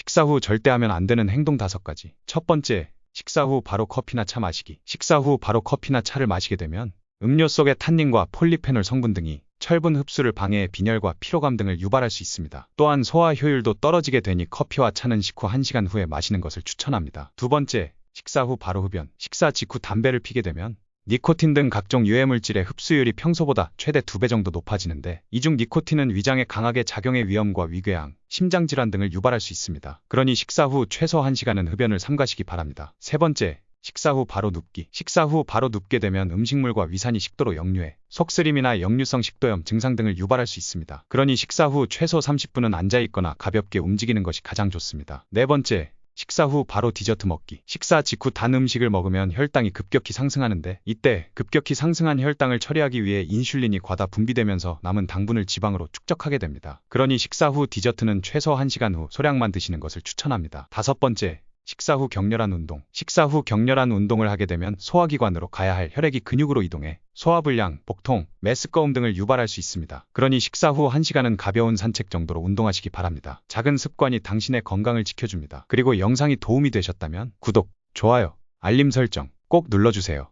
식사 후 절대 하면 안 되는 행동 다섯 가지. 첫 번째, 식사 후 바로 커피나 차 마시기. 식사 후 바로 커피나 차를 마시게 되면 음료 속의 탄닌과 폴리페놀 성분 등이 철분 흡수를 방해해 빈혈과 피로감 등을 유발할 수 있습니다. 또한 소화 효율도 떨어지게 되니 커피와 차는 식후 1시간 후에 마시는 것을 추천합니다. 두 번째, 식사 후 바로 흡연. 식사 직후 담배를 피게 되면 니코틴 등 각종 유해물질의 흡수율이 평소보다 최대 2배 정도 높아지는데 이 중 니코틴은 위장에 강하게 작용해 위염과 위궤양, 심장질환 등을 유발할 수 있습니다. 그러니 식사 후 최소 1시간은 흡연을 삼가시기 바랍니다. 세 번째, 식사 후 바로 눕기. 식사 후 바로 눕게 되면 음식물과 위산이 식도로 역류해 속쓰림이나 역류성 식도염 증상 등을 유발할 수 있습니다. 그러니 식사 후 최소 30분은 앉아있거나 가볍게 움직이는 것이 가장 좋습니다. 네 번째, 식사 후 바로 디저트 먹기. 식사 직후 단 음식을 먹으면 혈당이 급격히 상승하는데 이때 급격히 상승한 혈당을 처리하기 위해 인슐린이 과다 분비되면서 남은 당분을 지방으로 축적하게 됩니다. 그러니 식사 후 디저트는 최소 1시간 후 소량만 드시는 것을 추천합니다. 다섯 번째, 식사 후 격렬한 운동. 식사 후 격렬한 운동을 하게 되면 소화기관으로 가야 할 혈액이 근육으로 이동해 소화불량, 복통, 메스꺼움 등을 유발할 수 있습니다. 그러니 식사 후 1시간은 가벼운 산책 정도로 운동하시기 바랍니다. 작은 습관이 당신의 건강을 지켜줍니다. 그리고 영상이 도움이 되셨다면 구독, 좋아요, 알림 설정 꼭 눌러주세요.